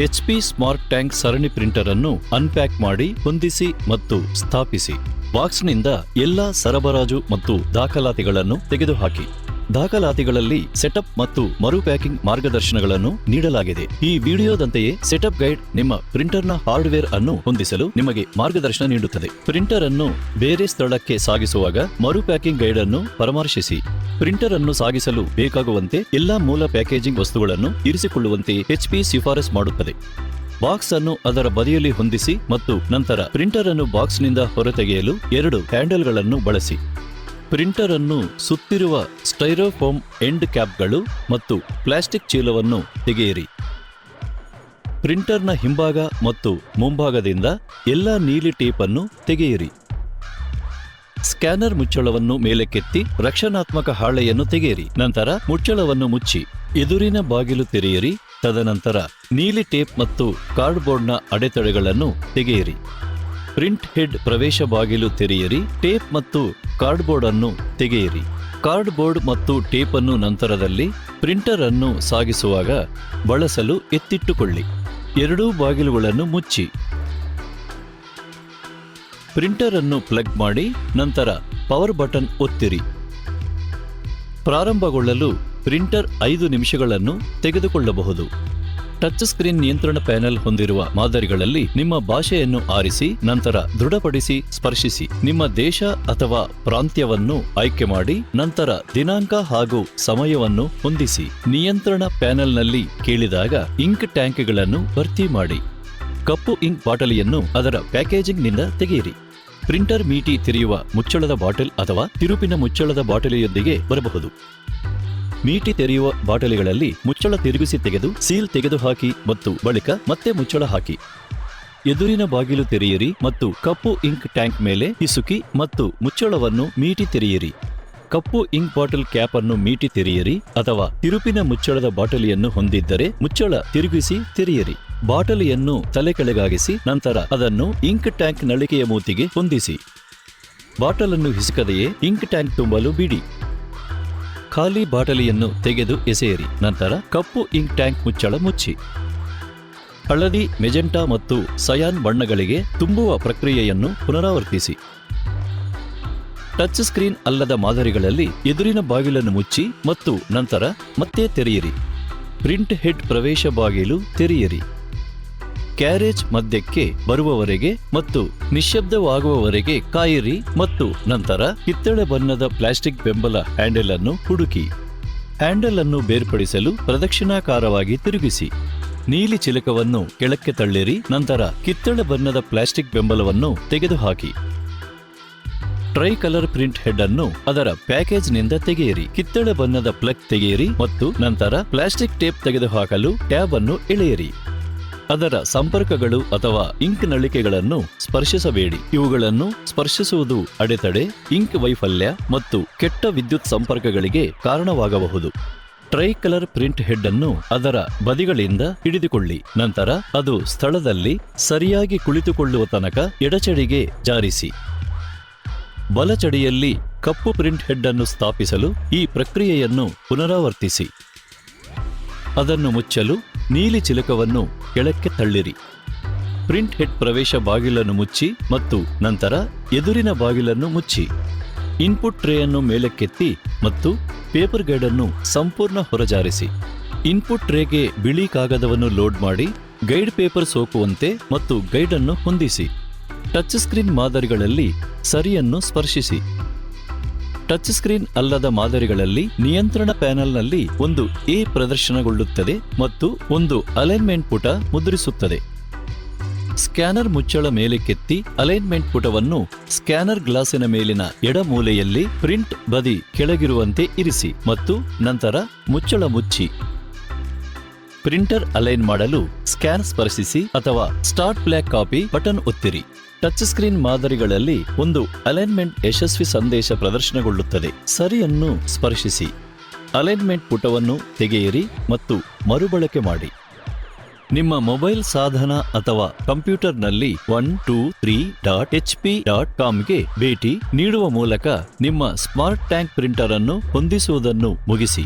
H P smart tank ಸರಣಿ printer ಅನ್ನು unpack ಮಾಡಿ ಹೊಂದಿಸಿ ಮತ್ತು ಸ್ಥಾಪಿಸಿ. ಬಾಕ್ಸ್ನಿಂದ ಎಲ್ಲಾ ಸರಬರಾಜು ಮತ್ತು ದಾಖಲಾತಿಗಳನ್ನು ತೆಗೆದುಹಾಕಿ. ದಾಖಲಾತಿಗಳಲ್ಲಿ ಸೆಟಪ್ ಮತ್ತು ಮರು ಪ್ಯಾಕಿಂಗ್ ಮಾರ್ಗದರ್ಶನಗಳನ್ನು ನೀಡಲಾಗಿದೆ. ಈ ವಿಡಿಯೋದಂತೆಯೇ ಸೆಟಪ್ ಗೈಡ್ ನಿಮ್ಮ ಪ್ರಿಂಟರ್ನ ಹಾರ್ಡ್ವೇರ್ ಅನ್ನು ಹೊಂದಿಸಲು ನಿಮಗೆ ಮಾರ್ಗದರ್ಶನ ನೀಡುತ್ತದೆ. ಪ್ರಿಂಟರ್ ಅನ್ನು ಬೇರೆ ಸ್ಥಳಕ್ಕೆ ಸಾಗಿಸುವಾಗ ಮರು ಪ್ಯಾಕಿಂಗ್ ಗೈಡ್ ಅನ್ನು ಪರಾಮರ್ಶಿಸಿ. ಪ್ರಿಂಟರ್ ಅನ್ನು ಸಾಗಿಸಲು ಬೇಕಾಗುವಂತೆ ಎಲ್ಲಾ ಮೂಲ ಪ್ಯಾಕೇಜಿಂಗ್ ವಸ್ತುಗಳನ್ನು ಇರಿಸಿಕೊಳ್ಳುವಂತೆ ಎಚ್ಪಿ ಶಿಫಾರಸ್ ಮಾಡುತ್ತದೆ. ಬಾಕ್ಸ್ ಅನ್ನು ಅದರ ಬದಿಯಲ್ಲಿ ಹೊಂದಿಸಿ ಮತ್ತು ನಂತರ ಪ್ರಿಂಟರ್ ಅನ್ನು ಬಾಕ್ಸ್ನಿಂದ ಹೊರತೆಗೆಯಲು ಎರಡು ಹ್ಯಾಂಡಲ್ಗಳನ್ನು ಬಳಸಿ. ಪ್ರಿಂಟರ್ ಅನ್ನು ಸುತ್ತಿರುವ ಸ್ಟೈರೋಫೋಮ್ ಎಂಡ್ ಕ್ಯಾಪ್ಗಳು ಮತ್ತು ಪ್ಲಾಸ್ಟಿಕ್ ಚೀಲವನ್ನು ತೆಗೆಯಿರಿ. ಪ್ರಿಂಟರ್ನ ಹಿಂಭಾಗ ಮತ್ತು ಮುಂಭಾಗದಿಂದ ಎಲ್ಲ ನೀಲಿ ಟೇಪ್ ಅನ್ನು ತೆಗೆಯಿರಿ. ಸ್ಕ್ಯಾನರ್ ಮುಚ್ಚಳವನ್ನು ಮೇಲಕ್ಕೆತ್ತಿ ರಕ್ಷಣಾತ್ಮಕ ಹಾಳೆಯನ್ನು ತೆಗೆಯಿರಿ. ನಂತರ ಮುಚ್ಚಳವನ್ನು ಮುಚ್ಚಿ ಎದುರಿನ ಬಾಗಿಲು ತೆರೆಯಿರಿ. ತದನಂತರ ನೀಲಿ ಟೇಪ್ ಮತ್ತು ಕಾರ್ಡ್ಬೋರ್ಡ್ನ ಅಡೆತಡೆಗಳನ್ನು ತೆಗೆಯಿರಿ. ಪ್ರಿಂಟ್ ಹೆಡ್ ಪ್ರವೇಶ ಬಾಗಿಲು ತೆರೆಯಿರಿ, ಟೇಪ್ ಮತ್ತು ಕಾರ್ಡ್ಬೋರ್ಡ್ ಅನ್ನು ತೆಗೆಯಿರಿ. ಕಾರ್ಡ್ಬೋರ್ಡ್ ಮತ್ತು ಟೇಪ್ ಅನ್ನು ನಂತರದಲ್ಲಿ ಪ್ರಿಂಟರ್ ಅನ್ನು ಸಾಗಿಸುವಾಗ ಬಳಸಲು ಎತ್ತಿಟ್ಟುಕೊಳ್ಳಿ. ಎರಡೂ ಬಾಗಿಲುಗಳನ್ನು ಮುಚ್ಚಿ. ಪ್ರಿಂಟರ್ ಅನ್ನು ಪ್ಲಗ್ ಮಾಡಿ, ನಂತರ ಪವರ್ ಬಟನ್ ಒತ್ತಿರಿ. ಪ್ರಾರಂಭಗೊಳ್ಳಲು ಪ್ರಿಂಟರ್ ಐದು ನಿಮಿಷಗಳನ್ನು ತೆಗೆದುಕೊಳ್ಳಬಹುದು. ಟಚ್ ಸ್ಕ್ರೀನ್ ನಿಯಂತ್ರಣ ಪ್ಯಾನೆಲ್ ಹೊಂದಿರುವ ಮಾದರಿಗಳಲ್ಲಿ ನಿಮ್ಮ ಭಾಷೆಯನ್ನು ಆರಿಸಿ, ನಂತರ ದೃಢಪಡಿಸಿ, ಸ್ಪರ್ಶಿಸಿ. ನಿಮ್ಮ ದೇಶ ಅಥವಾ ಪ್ರಾಂತ್ಯವನ್ನು ಆಯ್ಕೆ ಮಾಡಿ, ನಂತರ ದಿನಾಂಕ ಹಾಗೂ ಸಮಯವನ್ನು ಹೊಂದಿಸಿ. ನಿಯಂತ್ರಣ ಪ್ಯಾನೆಲ್ನಲ್ಲಿ ಕೇಳಿದಾಗ ಇಂಕ್ ಟ್ಯಾಂಕ್ಗಳನ್ನು ಭರ್ತಿ ಮಾಡಿ. ಕಪ್ಪು ಇಂಕ್ ಬಾಟಲಿಯನ್ನು ಅದರ ಪ್ಯಾಕೇಜಿಂಗ್ನಿಂದ ತೆಗೆಯಿರಿ. ಪ್ರಿಂಟರ್ ಮೀಟಿ ತೆರೆಯುವ ಮುಚ್ಚಳದ ಬಾಟಲ್ ಅಥವಾ ತಿರುಪಿನ ಮುಚ್ಚಳದ ಬಾಟಲಿಯೊಂದಿಗೆ ಬರಬಹುದು. ಮೀಟಿ ತೆರೆಯುವ ಬಾಟಲಿಗಳಲ್ಲಿ ಮುಚ್ಚಳ ತಿರುಗಿಸಿ ತೆಗೆದು ಸೀಲ್ ತೆಗೆದುಹಾಕಿ ಮತ್ತು ಬಳಿಕ ಮತ್ತೆ ಮುಚ್ಚಳ ಹಾಕಿ. ಎದುರಿನ ಬಾಗಿಲು ತೆರೆಯಿರಿ ಮತ್ತು ಕಪ್ಪು ಇಂಕ್ ಟ್ಯಾಂಕ್ ಮೇಲೆ ಹಿಸುಕಿ ಮತ್ತು ಮುಚ್ಚಳವನ್ನು ಮೀಟಿ ತೆರೆಯಿರಿ. ಕಪ್ಪು ಇಂಕ್ ಬಾಟಲ್ ಕ್ಯಾಪ್ ಅನ್ನು ಮೀಟಿ ತೆರೆಯಿರಿ ಅಥವಾ ತಿರುಪಿನ ಮುಚ್ಚಳದ ಬಾಟಲಿಯನ್ನು ಹೊಂದಿದ್ದರೆ ಮುಚ್ಚಳ ತಿರುಗಿಸಿ ತೆರೆಯಿರಿ. ಬಾಟಲಿಯನ್ನು ತಲೆ ಕೆಳಗಾಗಿಸಿ ನಂತರ ಅದನ್ನು ಇಂಕ್ ಟ್ಯಾಂಕ್ ನಳಿಕೆಯ ಮೂತಿಗೆ ಹೊಂದಿಸಿ. ಬಾಟಲನ್ನು ಹಿಸುಕದೆಯೇ ಇಂಕ್ ಟ್ಯಾಂಕ್ ತುಂಬಲು ಬಿಡಿ. ಖಾಲಿ ಬಾಟಲಿಯನ್ನು ತೆಗೆದು ಎಸೆಯಿರಿ. ನಂತರ ಕಪ್ಪು ಇಂಕ್ ಟ್ಯಾಂಕ್ ಮುಚ್ಚಳ ಮುಚ್ಚಿ. ಹಳದಿ, ಮೆಜೆಂಟಾ ಮತ್ತು ಸಯಾನ್ ಬಣ್ಣಗಳಿಗೆ ತುಂಬುವ ಪ್ರಕ್ರಿಯೆಯನ್ನು ಪುನರಾವರ್ತಿಸಿ. ಟಚ್ ಸ್ಕ್ರೀನ್ ಅಲ್ಲದ ಮಾದರಿಗಳಲ್ಲಿ ಎದುರಿನ ಬಾಗಿಲನ್ನು ಮುಚ್ಚಿ ಮತ್ತು ನಂತರ ಮತ್ತೆ ತೆರೆಯಿರಿ. ಪ್ರಿಂಟ್ ಹೆಡ್ ಪ್ರವೇಶ ಬಾಗಿಲು ತೆರೆಯಿರಿ. ಕ್ಯಾರೇಜ್ ಮಧ್ಯಕ್ಕೆ ಬರುವವರೆಗೆ ಮತ್ತು ನಿಶ್ಶಬ್ದವಾಗುವವರೆಗೆ ಕಾಯಿರಿ ಮತ್ತು ನಂತರ ಕಿತ್ತಳೆ ಬಣ್ಣದ ಪ್ಲಾಸ್ಟಿಕ್ ಬೆಂಬಲ ಹ್ಯಾಂಡಲ್ ಅನ್ನು ಹುಡುಕಿ. ಹ್ಯಾಂಡಲ್ ಅನ್ನು ಬೇರ್ಪಡಿಸಲು ಪ್ರದಕ್ಷಿಣಾಕಾರವಾಗಿ ತಿರುಗಿಸಿ. ನೀಲಿ ಚಿಲಕವನ್ನು ಕೆಳಕ್ಕೆ ತಳ್ಳಿರಿ, ನಂತರ ಕಿತ್ತಳೆ ಬಣ್ಣದ ಪ್ಲಾಸ್ಟಿಕ್ ಬೆಂಬಲವನ್ನು ತೆಗೆದುಹಾಕಿ. ಟ್ರೈ ಕಲರ್ ಪ್ರಿಂಟ್ ಹೆಡ್ ಅನ್ನು ಅದರ ಪ್ಯಾಕೇಜ್ನಿಂದ ತೆಗೆಯಿರಿ. ಕಿತ್ತಳೆ ಬಣ್ಣದ ಪ್ಲಗ್ ತೆಗೆಯಿರಿ ಮತ್ತು ನಂತರ ಪ್ಲಾಸ್ಟಿಕ್ ಟೇಪ್ ತೆಗೆದುಹಾಕಲು ಟ್ಯಾಬ್ ಅನ್ನು ಎಳೆಯಿರಿ. ಅದರ ಸಂಪರ್ಕಗಳು ಅಥವಾ ಇಂಕ್ ನಳಿಕೆಗಳನ್ನು ಸ್ಪರ್ಶಿಸಬೇಡಿ. ಇವುಗಳನ್ನು ಸ್ಪರ್ಶಿಸುವುದು ಅಡೆತಡೆ, ಇಂಕ್ ವೈಫಲ್ಯ ಮತ್ತು ಕೆಟ್ಟ ವಿದ್ಯುತ್ ಸಂಪರ್ಕಗಳಿಗೆ ಕಾರಣವಾಗಬಹುದು. ಟ್ರೈ ಕಲರ್ ಪ್ರಿಂಟ್ ಹೆಡ್ ಅನ್ನು ಅದರ ಬದಿಗಳಿಂದ ಹಿಡಿದುಕೊಳ್ಳಿ. ನಂತರ ಅದು ಸ್ಥಳದಲ್ಲಿ ಸರಿಯಾಗಿ ಕುಳಿತುಕೊಳ್ಳುವ ತನಕ ಎಡಚಡಿಗೆ ಜಾರಿಸಿ. ಬಲಚಡಿಯಲ್ಲಿ ಕಪ್ಪು ಪ್ರಿಂಟ್ ಹೆಡ್ ಅನ್ನು ಸ್ಥಾಪಿಸಲು ಈ ಪ್ರಕ್ರಿಯೆಯನ್ನು ಪುನರಾವರ್ತಿಸಿ. ಅದನ್ನು ಮುಚ್ಚಲು ನೀಲಿ ಚಿಲಕವನ್ನು ಕೆಳಕ್ಕೆ ತಳ್ಳಿರಿ. ಪ್ರಿಂಟ್ ಹೆಡ್ ಪ್ರವೇಶ ಬಾಗಿಲನ್ನು ಮುಚ್ಚಿ ಮತ್ತು ನಂತರ ಎದುರಿನ ಬಾಗಿಲನ್ನು ಮುಚ್ಚಿ. ಇನ್ಪುಟ್ ಟ್ರೇಯನ್ನು ಮೇಲಕ್ಕೆತ್ತಿ ಮತ್ತು ಪೇಪರ್ ಅನ್ನು ಸಂಪೂರ್ಣ ಹೊರಜಾರಿಸಿ. ಇನ್ಪುಟ್ ಟ್ರೇಗೆ ಬಿಳಿ ಕಾಗದವನ್ನು ಲೋಡ್ ಮಾಡಿ, ಗೈಡ್ ಪೇಪರ್ ಸೋಕುವಂತೆ ಮತ್ತು ಗೈಡ್ ಅನ್ನು ಹೊಂದಿಸಿ. ಟಚ್ ಸ್ಕ್ರೀನ್ ಮಾದರಿಗಳಲ್ಲಿ ಸರಿಯನ್ನು ಸ್ಪರ್ಶಿಸಿ. ಟಚ್ ಸ್ಕ್ರೀನ್ ಅಲ್ಲದ ಮಾದರಿಗಳಲ್ಲಿ ನಿಯಂತ್ರಣ ಪ್ಯಾನೆಲ್ನಲ್ಲಿ ಒಂದು ಎ ಪ್ರದರ್ಶನಗೊಳ್ಳುತ್ತದೆ ಮತ್ತು ಒಂದು ಅಲೈನ್ಮೆಂಟ್ ಪುಟ ಮುದ್ರಿಸುತ್ತದೆ. ಸ್ಕ್ಯಾನರ್ ಮುಚ್ಚಳ ಮೇಲೆ ಕೆತ್ತಿ ಅಲೈನ್ಮೆಂಟ್ ಪುಟವನ್ನು ಸ್ಕ್ಯಾನರ್ ಗ್ಲಾಸಿನ ಮೇಲಿನ ಎಡ ಮೂಲೆಯಲ್ಲಿ ಪ್ರಿಂಟ್ ಬದಿ ಕೆಳಗಿರುವಂತೆ ಇರಿಸಿ ಮತ್ತು ನಂತರ ಮುಚ್ಚಳ ಮುಚ್ಚಿ. ಪ್ರಿಂಟರ್ ಅಲೈನ್ ಮಾಡಲು ಸ್ಕ್ಯಾನ್ ಸ್ಪರ್ಶಿಸಿ ಅಥವಾ ಸ್ಟಾರ್ಟ್ ಬ್ಲ್ಯಾಕ್ ಕಾಪಿ ಬಟನ್ ಒತ್ತಿರಿ. ಟಚ್ ಸ್ಕ್ರೀನ್ ಮಾದರಿಗಳಲ್ಲಿ ಒಂದು ಅಲೈನ್ಮೆಂಟ್ ಯಶಸ್ವಿ ಸಂದೇಶ ಪ್ರದರ್ಶನಗೊಳ್ಳುತ್ತದೆ. ಸರಿಯನ್ನು ಸ್ಪರ್ಶಿಸಿ. ಅಲೈನ್ಮೆಂಟ್ ಪುಟವನ್ನು ತೆಗೆಯಿರಿ ಮತ್ತು ಮರುಬಳಕೆ ಮಾಡಿ. ನಿಮ್ಮ ಮೊಬೈಲ್ ಸಾಧನ ಅಥವಾ ಕಂಪ್ಯೂಟರ್ನಲ್ಲಿ one two three dot H P dot ಕಾಮ್ಗೆ ಭೇಟಿ ನೀಡುವ ಮೂಲಕ ನಿಮ್ಮ ಸ್ಮಾರ್ಟ್ ಟ್ಯಾಂಕ್ ಪ್ರಿಂಟರ್ ಅನ್ನು ಹೊಂದಿಸುವುದನ್ನು ಮುಗಿಸಿ.